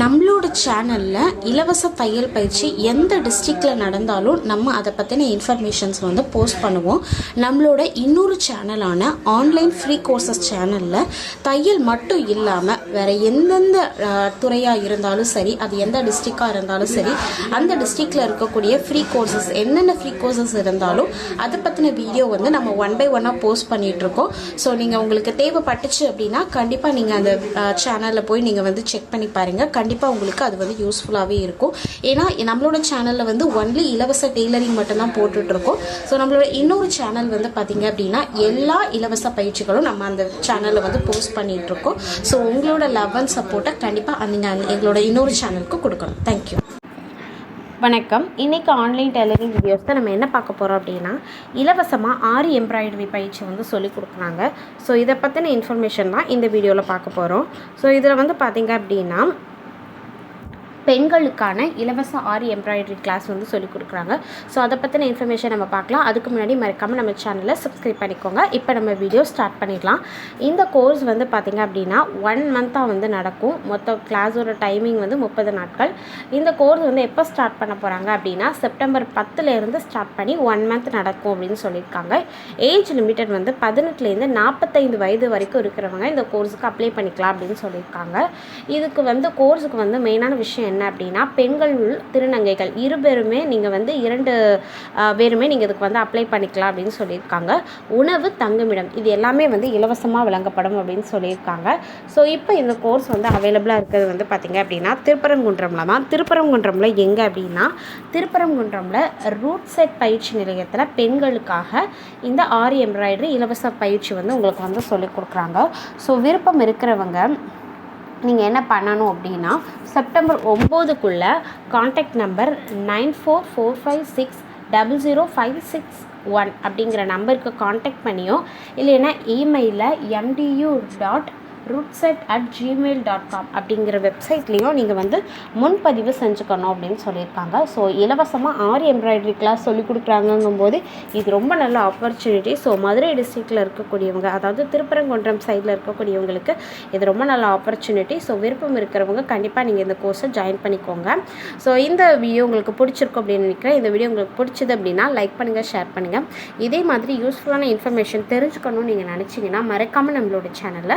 நம்மளோட சேனலில் இலவச தையல் பயிற்சி எந்த டிஸ்ட்ரிக்டில் நடந்தாலும் நம்ம அதை பற்றின இன்ஃபர்மேஷன்ஸ் வந்து போஸ்ட் பண்ணுவோம். நம்மளோட இன்னொரு சேனலான ஆன்லைன் ஃப்ரீ கோர்சஸ் சேனலில் தையல் மட்டும் இல்லாமல் வேறு எந்தெந்த துறையாக இருந்தாலும் சரி அது எந்த டிஸ்ட்ரிக்டாக இருந்தாலும் சரி அந்த டிஸ்ட்ரிக்டில் இருக்கக்கூடிய ஃப்ரீ கோர்சஸ் என்னென்ன ஃப்ரீ கோர்சஸ் இருந்தாலும் அதை பற்றின வீடியோ வந்து நம்ம ஒன் பை ஒன்னாக போஸ்ட் பண்ணிகிட்ருக்கோம் ஸோ நீங்கள் உங்களுக்கு தேவைப்பட்டுச்சு அப்படின்னா கண்டிப்பாக நீங்கள் அந்த சேனலில் போய் நீங்கள் வந்து செக் பண்ணி பாருங்கள் கண்டிப்பாக உங்களுக்கு அது வந்து யூஸ்ஃபுல்லாகவே இருக்கும். ஏன்னா நம்மளோட சேனலில் வந்து ஒன்லி இலவச டெய்லரிங் மட்டும்தான் போட்டுட்ருக்கோம். ஸோ நம்மளோட இன்னொரு சேனல் வந்து பார்த்திங்க அப்படின்னா எல்லா இலவச பயிற்சிகளும் நம்ம அந்த சேனலில் வந்து போஸ்ட் பண்ணிகிட்ருக்கோம் ஸோ உங்களோட லவ் அண்ட் சப்போர்ட்டை கண்டிப்பாக நீங்கள் எங்களோட இன்னொரு சேனலுக்கு கொடுக்கணும். தேங்க்யூ வணக்கம். இன்றைக்கி ஆன்லைன் டெய்லரிங் வீடியோஸ் தான் நம்ம என்ன பார்க்க போகிறோம் அப்படின்னா இலவசமாக ஆரி எம்ப்ராய்டரி பயிற்சி வந்து சொல்லி கொடுக்குறாங்க. ஸோ இதை பற்றின இன்ஃபர்மேஷன் தான் இந்த வீடியோவில் பார்க்க போகிறோம் ஸோ இதில் வந்து பார்த்திங்க அப்படின்னா பெண்களுக்கான இலவச ஆரி எம்ப்ராய்டரி கிளாஸ் வந்து சொல்லிக் கொடுக்குறாங்க. ஸோ அதை பற்றின இன்ஃபர்மேஷன் நம்ம பார்க்கலாம். அதுக்கு முன்னாடி மறக்காமல் நம்ம சேனலை சப்ஸ்கிரைப் பண்ணிக்கோங்க. இப்போ நம்ம வீடியோ ஸ்டார்ட் பண்ணிடலாம். இந்த கோர்ஸ் வந்து பார்த்திங்க அப்படின்னா ஒன் மந்த்தாக வந்து நடக்கும். மொத்த கிளாஸோட டைமிங் வந்து முப்பது நாட்கள். இந்த கோர்ஸ் வந்து எப்போ ஸ்டார்ட் பண்ண போகிறாங்க அப்படின்னா செப்டம்பர் பத்துலேருந்து ஸ்டார்ட் பண்ணி ஒன் மந்த் நடக்கும் அப்படின்னு சொல்லியிருக்காங்க. ஏஜ் லிமிட்டட் வந்து பதினெட்டுலேருந்து நாற்பத்தைந்து வயது வரைக்கும் இருக்கிறவங்க இந்த கோர்ஸுக்கு அப்ளை பண்ணிக்கலாம் அப்படின்னு சொல்லியிருக்காங்க. இதுக்கு வந்து கோர்ஸுக்கு வந்து மெயினான விஷயம் என்ன அப்படின்னா பெண்கள் திருநங்கைகள். இருபெருமே நீங்கள் வந்து இரண்டு பேருமே நீங்கள் இதுக்கு வந்து அப்ளை பண்ணிக்கலாம் அப்படின்னு சொல்லியிருக்காங்க. உணவு தங்குமிடம். இது எல்லாமே வந்து இலவசமாக வழங்கப்படும் அப்படின்னு சொல்லியிருக்காங்க. ஸோ இப்போ இந்த கோர்ஸ் வந்து அவைலபிளாக இருக்கிறது வந்து பார்த்திங்க அப்படின்னா திருப்பரங்குன்றமில் தான் திருப்பரங்குன்றமில் எங்கே அப்படின்னா திருப்பரங்குன்றமில் ரூட் செட் பயிற்சி நிலையத்தில் பெண்களுக்காக இந்த ஆரி எம்ப்ராய்டரி இலவச பயிற்சி வந்து உங்களுக்கு வந்து சொல்லிக் கொடுக்குறாங்க. ஸோ விருப்பம் இருக்கிறவங்க நீங்கள் என்ன பண்ணணும் அப்படின்னா September ஒம்போதுக்குள்ளே contact number nine four four five six double zero five six one அப்படிங்கிற நம்பருக்கு காண்டாக்ட் பண்ணியோ இல்லைன்னா இமெயிலில் MTU dot RUDSET at Gmail dot com அப்படிங்கிற வெப்சைட்லேயும் நீங்கள் வந்து முன்பதிவு செஞ்சுக்கணும் அப்படின்னு சொல்லியிருக்காங்க. ஸோ இலவசமாக ஆரி எம்ப்ராய்டரி கிளாஸ் சொல்லிக் கொடுக்குறாங்கங்கும்போது இது ரொம்ப நல்ல ஆப்பர்ச்சுனிட்டி ஸோ மதுரை டிஸ்ட்ரிக்டில் இருக்கக்கூடியவங்க அதாவது திருப்பரங்குன்றம் சைடில் இருக்கக்கூடியவங்களுக்கு இது ரொம்ப நல்ல ஆப்பர்ச்சுனிட்டி ஸோ விருப்பம் இருக்கிறவங்க கண்டிப்பாக நீங்கள் இந்த கோர்ஸை ஜாயின் பண்ணிக்கோங்க. ஸோ இந்த வீடியோ உங்களுக்கு பிடிச்சிருக்கும் அப்படின்னு நினைக்கிறேன். இந்த வீடியோ உங்களுக்கு பிடிச்சது அப்படின்னா லைக் பண்ணுங்கள் ஷேர் பண்ணுங்கள் இதே மாதிரி யூஸ்ஃபுல்லான இன்ஃபர்மேஷன் தெரிஞ்சுக்கணும்னு நீங்கள் நினச்சிங்கன்னா மறக்காமல் நம்மளோட சேனலை